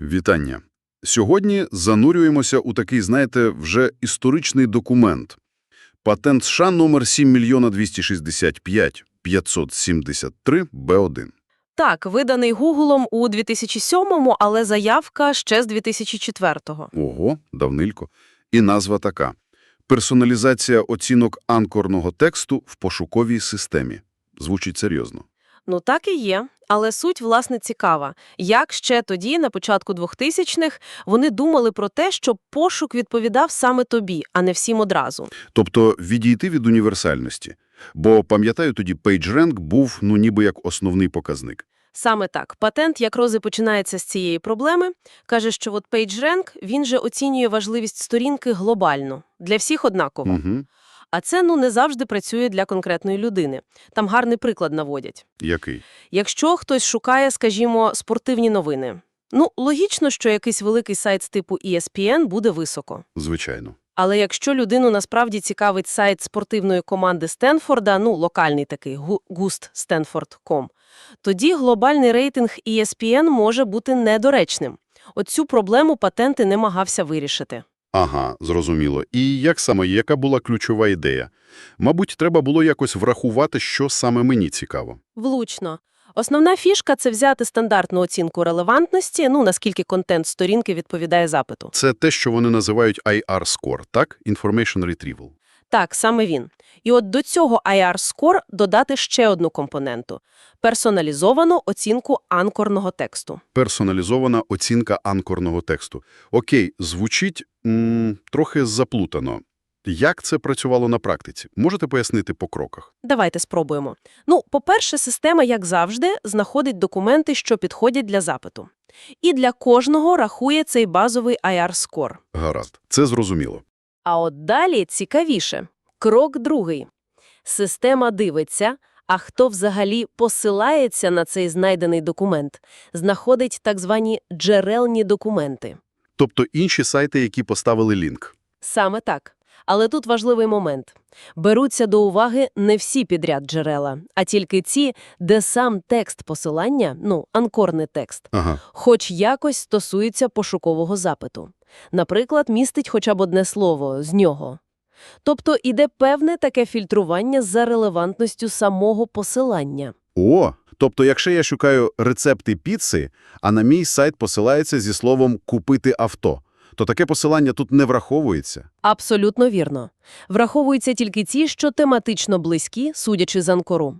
Вітання. Сьогодні занурюємося у такий, знаєте, вже історичний документ. Патент США номер 7 мільйона 265 573 Б1. Так, виданий Гуглом у 2007-му, але заявка ще з 2004-го. Ого, давнилько. І назва така. Персоналізація оцінок анкорного тексту в пошуковій системі. Звучить серйозно. Ну так і є, але суть, власне, цікава. Як ще тоді, на початку 2000-х, вони думали про те, щоб пошук відповідав саме тобі, а не всім одразу. Тобто відійти від універсальності. Бо, пам'ятаю, тоді PageRank був, ну, ніби як основний показник. Саме так. Патент якраз і починається з цієї проблеми. Каже, що от PageRank, він же оцінює важливість сторінки глобально, для всіх однаково. Угу. А це, ну, не завжди працює для конкретної людини. Там гарний приклад наводять. Який? Якщо хтось шукає, скажімо, спортивні новини, ну, логічно, що якийсь великий сайт з типу ESPN буде високо. Звичайно. Але якщо людину насправді цікавить сайт спортивної команди Стенфорда, ну, локальний такий, гу- guststanford.com, тоді глобальний рейтинг ESPN може бути недоречним. Оцю проблему патенти не намагався вирішити. Ага, зрозуміло. І як саме, яка була ключова ідея? Мабуть, треба було якось врахувати, що саме мені цікаво. Влучно. Основна фішка – це взяти стандартну оцінку релевантності, ну, наскільки контент сторінки відповідає запиту. Це те, що вони називають IR-score, так? Information Retrieval. Так, саме він. І от до цього IR-score додати ще одну компоненту – персоналізовану оцінку анкорного тексту. Персоналізована оцінка анкорного тексту. Окей, звучить м, трохи заплутано. Як це працювало на практиці? Можете пояснити по кроках? Давайте спробуємо. Ну, по-перше, система, як завжди, знаходить документи, що підходять для запиту. І для кожного рахує цей базовий IR-score. Гаразд. Це зрозуміло. А от далі цікавіше. Крок другий. Система дивиться, а хто взагалі посилається на цей знайдений документ, знаходить так звані джерельні документи. Тобто інші сайти, які поставили лінк. Саме так. Але тут важливий момент. Беруться до уваги не всі підряд джерела, а тільки ті, де сам текст посилання, ну, анкорний текст, Ага. хоч якось стосується пошукового запиту. Наприклад, містить хоча б одне слово з нього. Тобто іде певне таке фільтрування за релевантністю самого посилання. О, тобто якщо я шукаю рецепти піци, а на мій сайт посилається зі словом «купити авто», то таке посилання тут не враховується. Абсолютно вірно. Враховуються тільки ті, що тематично близькі, судячи з анкору.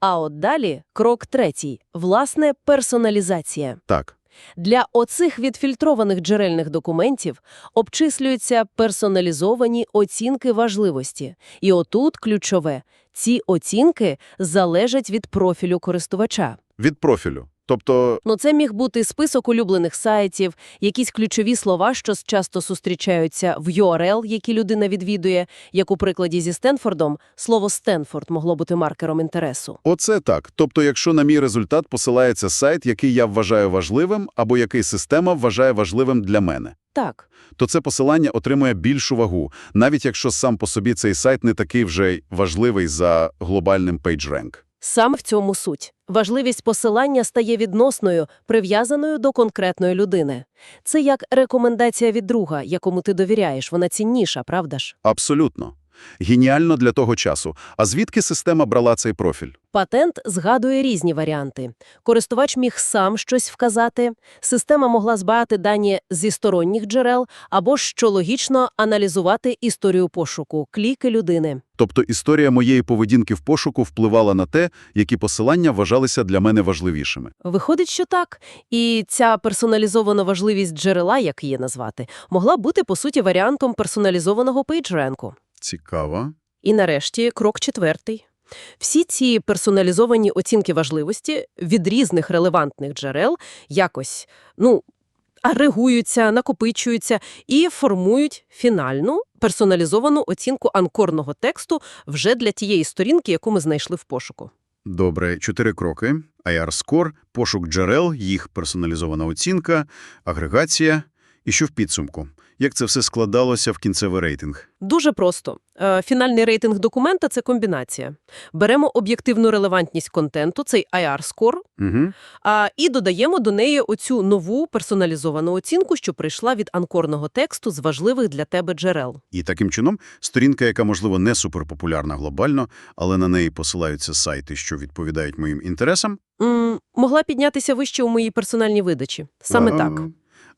А от далі крок третій – власне персоналізація. Так. Для оцих відфільтрованих джерельних документів обчислюються персоналізовані оцінки важливості. І отут ключове – ці оцінки залежать від профілю користувача. Від профілю. Тобто, Ну, це міг бути список улюблених сайтів, якісь ключові слова, що часто зустрічаються в URL, які людина відвідує, як у прикладі зі Стенфордом, слово «Стенфорд» могло бути маркером інтересу. оце так. Тобто, якщо на мій результат посилається сайт, який я вважаю важливим, або який система вважає важливим для мене, Так. то це посилання отримує більшу вагу, навіть якщо сам по собі цей сайт не такий вже важливий за глобальним PageRank. Саме в цьому суть. Важливість посилання стає відносною, прив'язаною до конкретної людини. Це як рекомендація від друга, якому ти довіряєш, вона цінніша, правда ж? Абсолютно. Геніально для того часу. А звідки система брала цей профіль? Патент згадує різні варіанти. Користувач міг сам щось вказати, система могла збирати дані зі сторонніх джерел або що логічно, аналізувати історію пошуку, кліки людини. Тобто історія моєї поведінки в пошуку впливала на те, які посилання вважалися для мене важливішими. Виходить, що так. І ця персоналізована важливість джерела, як її назвати, могла бути, по суті, варіантом персоналізованого пейджренку. Цікаво. І нарешті крок четвертий. Всі ці персоналізовані оцінки важливості від різних релевантних джерел якось, ну, агрегуються, накопичуються і формують фінальну персоналізовану оцінку анкорного тексту вже для тієї сторінки, яку ми знайшли в пошуку. Добре, чотири кроки. IR-скор, пошук джерел, їх персоналізована оцінка, агрегація І що в підсумку? Як це все складалося в кінцевий рейтинг? Дуже просто. Е, Фінальний рейтинг документа – це комбінація. Беремо об'єктивну релевантність контенту, цей IR-скор, Угу. і додаємо до неї оцю нову персоналізовану оцінку, що прийшла від анкорного тексту з важливих для тебе джерел. І таким чином, сторінка, яка, можливо, не суперпопулярна глобально, але на неї посилаються сайти, що відповідають моїм інтересам. М, могла піднятися вище у моїй персональній видачі. Саме а, так.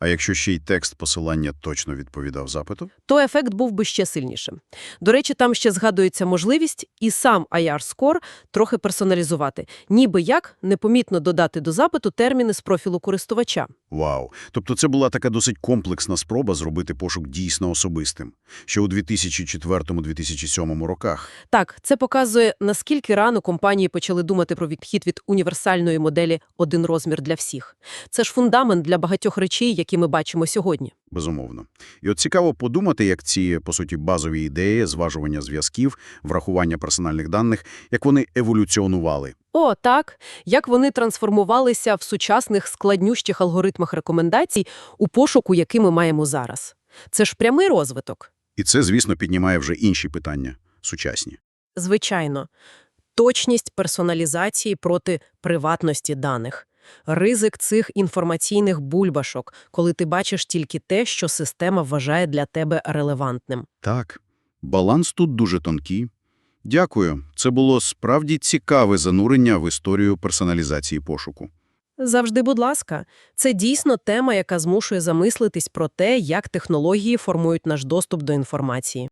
А якщо ще й текст посилання точно відповідав запиту? то ефект був би ще сильнішим. До речі, там ще згадується можливість і сам IR-скор трохи персоналізувати, ніби як непомітно додати до запиту терміни з профілу користувача. Вау! Тобто це була така досить комплексна спроба зробити пошук дійсно особистим. Ще у 2004-2007 роках. Так, це показує, наскільки рано компанії почали думати про відхід від універсальної моделі «один розмір для всіх». Це ж фундамент для багатьох речей, які ми бачимо сьогодні. Безумовно. І от цікаво подумати, як ці, по суті, базові ідеї, зважування зв'язків, врахування персональних даних, як вони еволюціонували. О, так, як вони трансформувалися в сучасних складнющих алгоритмах рекомендацій у пошуку, який ми маємо зараз. Це ж прямий розвиток. І це, звісно, піднімає вже інші питання, сучасні. Звичайно, точність персоналізації проти приватності даних. Ризик цих інформаційних бульбашок, коли ти бачиш тільки те, що система вважає для тебе релевантним. Так, баланс тут дуже тонкий. Дякую. Це було справді цікаве занурення в історію персоналізації пошуку. Завжди, будь ласка, це дійсно тема, яка змушує замислитись про те, як технології формують наш доступ до інформації.